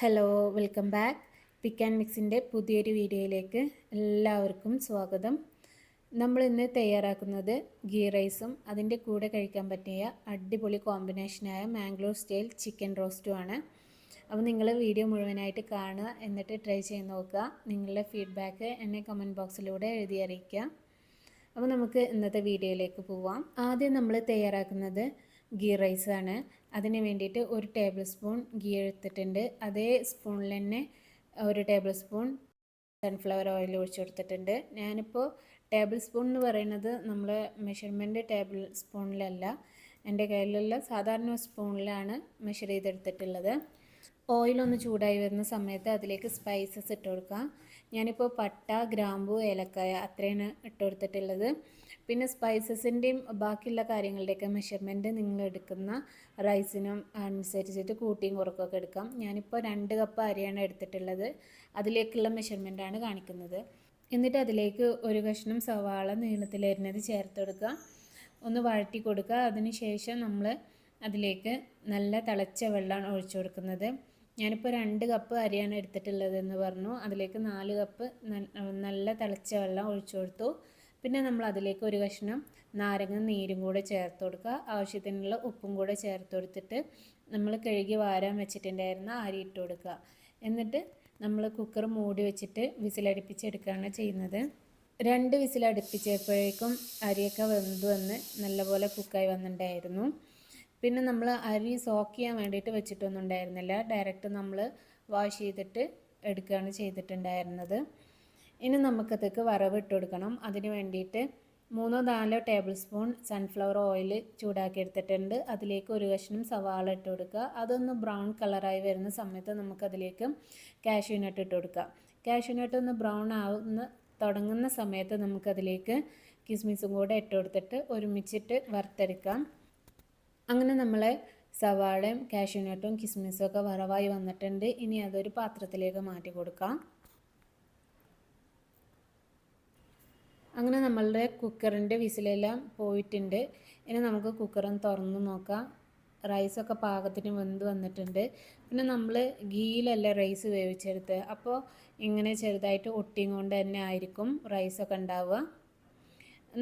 Hello welcome back pick and മിക്സിന്റെ പുതിയൊരു വീഡിയോയിലേക്ക് എല്ലാവർക്കും സ്വാഗതം. നമ്മൾ ഇന്ന് തയ്യാറാക്കുന്നത് ഗീ റൈസും അതിന്റെ കൂടെ കഴിക്കാൻ പറ്റിയ അടിപൊളി കോമ്പിനേഷനായ മാംഗ്ലൂർ സ്റ്റൈൽ ചിക്കൻ റോസ്റ്റും ആണ്. അപ്പോൾ നിങ്ങൾ വീഡിയോ മുഴുവനായിട്ട് കാണുക എന്നിട്ട് ട്രൈ ചെയ്ത് നോക്കുക. നിങ്ങളുടെ ഫീഡ്ബാക്ക് എന്നെ കമന്റ് ബോക്സിലൂടെ എഴുതി അറിയിക്കുക. അപ്പോൾ നമുക്ക് ഇന്നത്തെ വീഡിയോയിലേക്ക് പോവാം. ആദ്യം നമ്മൾ തയ്യാറാക്കുന്നത് ഗീ ആണ് അതിന് വേണ്ടിയിട്ട് ഒരു ടേബിൾ സ്പൂൺ ഗീ എടുത്തിട്ടുണ്ട്. അതേ സ്പൂണിൽ തന്നെ ഒരു ടേബിൾ സ്പൂൺ സൺഫ്ലവർ ഓയിൽ ഒഴിച്ചു കൊടുത്തിട്ടുണ്ട്. ഞാനിപ്പോൾ ടേബിൾ സ്പൂൺ എന്ന് പറയുന്നത് നമ്മൾ മെഷർമെന്റ് ടേബിൾ സ്പൂണിലല്ല. എന്റെ കയ്യിലുള്ള സാധാരണ സ്പൂണിലാണ് മെഷർ ചെയ്തെടുത്തിട്ടുള്ളത്. ഓയിലൊന്ന് ചൂടായി വരുന്ന സമയത്ത് അതിലേക്ക് സ്പൈസസ് ഇട്ട് കൊടുക്കാം. ഞാനിപ്പോൾ പട്ട ഗ്രാമ്പു ഏലക്കായ അത്രയാണ് ഇട്ട് കൊടുത്തിട്ടുള്ളത് പിന്നെ സ്പൈസസിന്റെയും ബാക്കിയുള്ള കാര്യങ്ങളുടെയൊക്കെ മെഷർമെന്റ് നിങ്ങൾ എടുക്കുന്ന റൈസിനും അനുസരിച്ചിട്ട് കൂട്ടിയും കുറക്കൊക്കെ എടുക്കാം. ഞാനിപ്പോൾ രണ്ട് കപ്പ് അരിയാണ് എടുത്തിട്ടുള്ളത്. അതിലേക്കുള്ള മെഷർമെന്റാണ് കാണിക്കുന്നത്. എന്നിട്ട് അതിലേക്ക് ഒരു കഷ്ണം സവാള നീളത്തിലരിഞ്ഞത് ചേർത്ത് കൊടുക്കുക ഒന്ന് വഴറ്റി കൊടുക്കുക. അതിന് ശേഷം നമ്മൾ അതിലേക്ക് നല്ല തിളച്ച വെള്ളമാണ് ഒഴിച്ചു കൊടുക്കുന്നത്. ഞാനിപ്പോൾ രണ്ട് കപ്പ് അരിയാണ് എടുത്തിട്ടുള്ളത് എന്ന് പറഞ്ഞു. അതിലേക്ക് നാല് കപ്പ് നല്ല തിളച്ച വെള്ളം ഒഴിച്ചു കൊടുത്തു. പിന്നെ നമ്മൾ അതിലേക്ക് ഒരു കഷ്ണം നാരങ്ങ നീരും കൂടെ ചേർത്ത് കൊടുക്കുക. ആവശ്യത്തിനുള്ള ഉപ്പും കൂടെ ചേർത്ത് കൊടുത്തിട്ട് നമ്മൾ കഴുകി വാരാൻ വെച്ചിട്ടുണ്ടായിരുന്ന അരി ഇട്ട് കൊടുക്കുക. എന്നിട്ട് നമ്മൾ കുക്കർ മൂടി വെച്ചിട്ട് വിസിലടുപ്പിച്ചെടുക്കുകയാണ് ചെയ്യുന്നത്. രണ്ട് വിസിലടുപ്പിച്ചപ്പോഴേക്കും അരിയൊക്കെ വെന്ത് വന്ന് നല്ലപോലെ കുക്കായി വന്നിട്ടുണ്ടായിരുന്നു. പിന്നെ നമ്മൾ അരി സോക്ക് ചെയ്യാൻ വേണ്ടിയിട്ട് വെച്ചിട്ടൊന്നും ഉണ്ടായിരുന്നില്ല ഡയറക്റ്റ് നമ്മൾ വാഷ് ചെയ്തിട്ട് എടുക്കുകയാണ് ചെയ്തിട്ടുണ്ടായിരുന്നത്. ഇനി നമുക്കത്തേക്ക് വറവ് ഇട്ട് കൊടുക്കണം. അതിന് വേണ്ടിയിട്ട് മൂന്നോ നാലോ ടേബിൾ സ്പൂൺ സൺഫ്ലവർ ഓയിൽ ചൂടാക്കി എടുത്തിട്ടുണ്ട്. അതിലേക്ക് ഒരു കഷ്ണം സവാള ഇട്ട് കൊടുക്കുക. അതൊന്ന് ബ്രൗൺ കളറായി വരുന്ന സമയത്ത് നമുക്കതിലേക്ക് കാഷ്യൂ നട്ട് ഇട്ട് കൊടുക്കുക. കാഷ്യൂ നട്ട് ഒന്ന് ബ്രൗൺ ആവുന്ന തുടങ്ങുന്ന സമയത്ത് നമുക്കതിലേക്ക് കിസ്മിസും കൂടെ ഇട്ട് കൊടുത്തിട്ട് ഒരുമിച്ചിട്ട് വറുത്തെടുക്കാം. അങ്ങനെ നമ്മളെ സവാളയും കാഷ്യൂനട്ടും കിസ്മിസും ഒക്കെ വറവായി വന്നിട്ടുണ്ട്. ഇനി അതൊരു പാത്രത്തിലേക്ക് മാറ്റി കൊടുക്കാം. അങ്ങനെ നമ്മളുടെ കുക്കറിന്റെ വിസിലെല്ലാം പോയിട്ടുണ്ട്. ഇനി നമുക്ക് കുക്കറും തുറന്ന് നോക്കാം. റൈസൊക്കെ പാകത്തിന് വെന്ത് വന്നിട്ടുണ്ട്. പിന്നെ നമ്മൾ ഗീയിലല്ല റൈസ് വേവിച്ചെടുത്ത് അപ്പോൾ ഇങ്ങനെ ചെറുതായിട്ട് ഒട്ടിയും കൊണ്ട് തന്നെ ആയിരിക്കും റൈസൊക്കെ ഉണ്ടാവുക.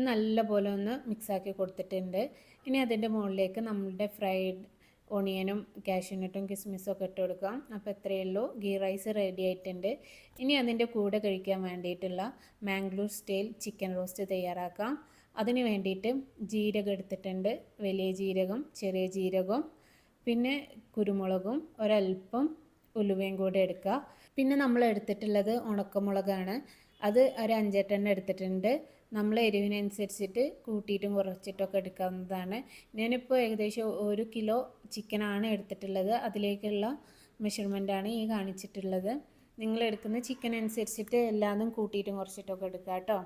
നല്ല പോലെ ഒന്ന് മിക്സാക്കി കൊടുത്തിട്ടുണ്ട്. ഇനി അതിന്റെ മുകളിലേക്ക് നമ്മളുടെ ഫ്രൈഡ് ഓണിയനും കാഷ്യൂനട്ടും കിസ്മിസും ഒക്കെ ഇട്ട് കൊടുക്കാം അപ്പോൾ എത്രയേ ഉള്ളൂ. ഗീ റൈസ് റെഡി ആയിട്ടുണ്ട്. ഇനി അതിന്റെ കൂടെ കഴിക്കാൻ വേണ്ടിയിട്ടുള്ള മാംഗ്ലൂർ സ്റ്റൈൽ ചിക്കൻ റോസ്റ്റ് തയ്യാറാക്കാം. അതിന് വേണ്ടിയിട്ട് ജീരകം എടുത്തിട്ടുണ്ട്. വലിയ ജീരകം ചെറിയ ജീരകം പിന്നെ കുരുമുളകും ഒരൽപ്പം ഉലുവയും കൂടെ എടുക്കുക. പിന്നെ നമ്മൾ എടുത്തിട്ടുള്ളത് ഉണക്കമുളകാണ്. അത് ഒരു അഞ്ചെട്ടെണ്ണം എടുത്തിട്ടുണ്ട്. നമ്മൾ എരിവിനനുസരിച്ചിട്ട് കൂട്ടിയിട്ടും കുറച്ചിട്ടൊക്കെ എടുക്കാവുന്നതാണ്. ഞാനിപ്പോൾ ഏകദേശം ഒരു കിലോ ചിക്കനാണ് എടുത്തിട്ടുള്ളത്. അതിലേക്കുള്ള മെഷർമെന്റാണ് ഈ കാണിച്ചിട്ടുള്ളത്. നിങ്ങൾ എടുക്കുന്ന ചിക്കൻ അനുസരിച്ചിട്ട് എല്ലാതും കൂട്ടിയിട്ടും കുറച്ചിട്ടൊക്കെ എടുക്കുക കേട്ടോ.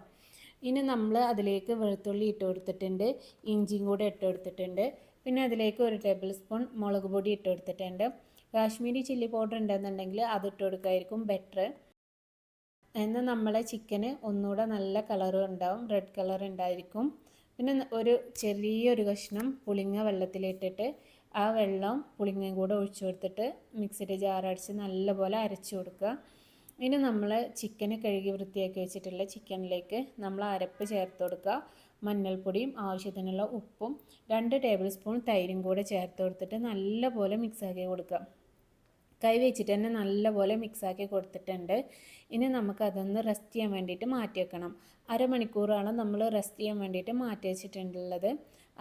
ഇനി നമ്മൾ അതിലേക്ക് വെളുത്തുള്ളി ഇട്ട് കൊടുത്തിട്ടുണ്ട്. ഇഞ്ചിയും കൂടെ ഇട്ട് കൊടുത്തിട്ടുണ്ട്. പിന്നെ അതിലേക്ക് ഒരു ടേബിൾ സ്പൂൺ മുളക് പൊടി ഇട്ട് കൊടുത്തിട്ടുണ്ട്. കാശ്മീരി ചില്ലി പൗഡർ ഉണ്ടെന്നുണ്ടെങ്കിൽ അത് ഇട്ട് കൊടുക്കായിരിക്കും ബെറ്റർ എന്നാൽ നമ്മളെ ചിക്കന് ഒന്നുകൂടെ നല്ല കളർ ഉണ്ടാവും. റെഡ് കളർ ഉണ്ടായിരിക്കും. പിന്നെ ഒരു ചെറിയൊരു കഷ്ണം പുളിങ്ങ വെള്ളത്തിലിട്ടിട്ട് ആ വെള്ളം പുളിങ്ങയും കൂടെ ഒഴിച്ചു കൊടുത്തിട്ട് മിക്സിയുടെ ജാറടിച്ച് നല്ലപോലെ അരച്ചു കൊടുക്കുക. ഇനി നമ്മൾ ചിക്കന് കഴുകി വൃത്തിയാക്കി വെച്ചിട്ടുള്ള ചിക്കനിലേക്ക് നമ്മൾ അരപ്പ് ചേർത്ത് കൊടുക്കുക. മഞ്ഞൾപ്പൊടിയും ആവശ്യത്തിനുള്ള ഉപ്പും രണ്ട് ടേബിൾ സ്പൂൺ തൈരും കൂടെ ചേർത്ത് കൊടുത്തിട്ട് നല്ലപോലെ മിക്സാക്കി കൊടുക്കുക. കൈ വെച്ചിട്ട് തന്നെ നല്ലപോലെ മിക്സാക്കി കൊടുത്തിട്ടുണ്ട്. ഇനി നമുക്ക് അതൊന്ന് റെസ്റ്റ് ചെയ്യാൻ വേണ്ടിയിട്ട് മാറ്റി വെക്കണം. അരമണിക്കൂറാണ് നമ്മൾ റെസ്റ്റ് ചെയ്യാൻ വേണ്ടിയിട്ട് മാറ്റി വെച്ചിട്ടുള്ളത്.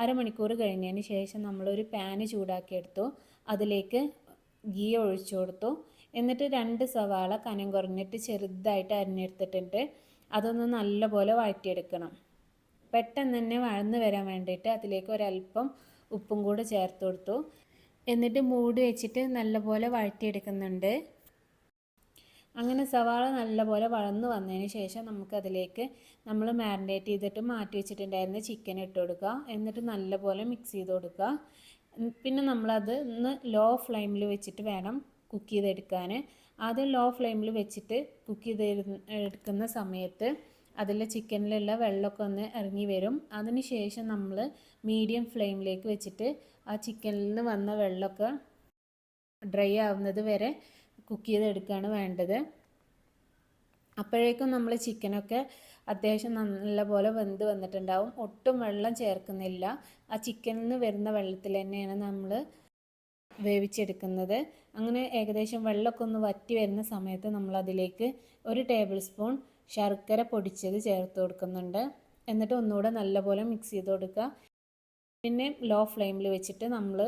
അരമണിക്കൂർ കഴിഞ്ഞതിന് ശേഷം നമ്മളൊരു പാന് ചൂടാക്കിയെടുത്തു അതിലേക്ക് ഗീ ഒഴിച്ചു കൊടുത്തു. എന്നിട്ട് രണ്ട് സവാള കനം കുറഞ്ഞിട്ട് ചെറുതായിട്ട് അരിഞ്ഞെടുത്തിട്ടുണ്ട്. അതൊന്ന് നല്ലപോലെ വഴറ്റിയെടുക്കണം. പെട്ടെന്ന് തന്നെ വഴന്ന് വരാൻ വേണ്ടിയിട്ട് അതിലേക്ക് ഒരല്പം ഉപ്പും കൂടെ ചേർത്ത് കൊടുത്തു. എന്നിട്ട് മൂടി വെച്ചിട്ട് നല്ലപോലെ വഴറ്റിയെടുക്കുന്നുണ്ട്. അങ്ങനെ സവാള നല്ലപോലെ വളർന്നു വന്നതിന് ശേഷം നമുക്കതിലേക്ക് നമ്മൾ മാരിനേറ്റ് ചെയ്തിട്ട് മാറ്റി വെച്ചിട്ടുണ്ടായിരുന്ന ചിക്കൻ ഇട്ട് കൊടുക്കുക. എന്നിട്ട് നല്ലപോലെ മിക്സ് ചെയ്ത് കൊടുക്കുക. പിന്നെ നമ്മളത് ഒന്ന് ലോ ഫ്ലെയിമിൽ വെച്ചിട്ട് വേണം കുക്ക് ചെയ്തെടുക്കാൻ. ആദ്യം ലോ ഫ്ലെയിമിൽ വെച്ചിട്ട് കുക്ക് ചെയ്ത് എടുക്കുന്ന സമയത്ത് അതിൽ ചിക്കനിലുള്ള വെള്ളമൊക്കെ ഒന്ന് ഇറങ്ങി വരും. അതിന് ശേഷം നമ്മൾ മീഡിയം ഫ്ലെയിമിലേക്ക് വെച്ചിട്ട് ആ ചിക്കനിൽ നിന്ന് വന്ന വെള്ളമൊക്കെ ഡ്രൈ ആവുന്നത് വരെ കുക്ക് ചെയ്തെടുക്കുകയാണ് വേണ്ടത്. അപ്പോഴേക്കും നമ്മൾ ചിക്കനൊക്കെ അത്യാവശ്യം നല്ലപോലെ വെന്ത് വന്നിട്ടുണ്ടാവും. ഒട്ടും വെള്ളം ചേർക്കുന്നില്ല. ആ ചിക്കനിൽ നിന്ന് വരുന്ന വെള്ളത്തിൽ തന്നെയാണ് നമ്മൾ വേവിച്ചെടുക്കുന്നത്. അങ്ങനെ ഏകദേശം വെള്ളമൊക്കെ ഒന്ന് വറ്റി വരുന്ന സമയത്ത് നമ്മൾ അതിലേക്ക് ഒരു ടേബിൾ സ്പൂൺ ശർക്കര പൊടിച്ചത് ചേർത്ത് കൊടുക്കുന്നുണ്ട്. എന്നിട്ട് ഒന്നുകൂടെ നല്ലപോലെ മിക്സ് ചെയ്ത് കൊടുക്കുക. പിന്നെ ലോ ഫ്ലെയിമിൽ വെച്ചിട്ട് നമ്മൾ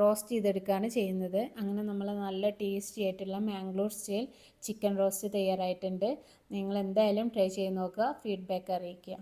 റോസ്റ്റ് ചെയ്തെടുക്കുകയാണ് ചെയ്യുന്നത്. അങ്ങനെ നമ്മൾ നല്ല ടേസ്റ്റി ആയിട്ടുള്ള മാംഗ്ലൂർ സ്റ്റൈൽ ചിക്കൻ റോസ്റ്റ് തയ്യാറായിട്ടുണ്ട്. നിങ്ങൾ എന്തായാലും ട്രൈ ചെയ്ത് നോക്കുക. ഫീഡ്ബാക്ക് അറിയിക്കുക.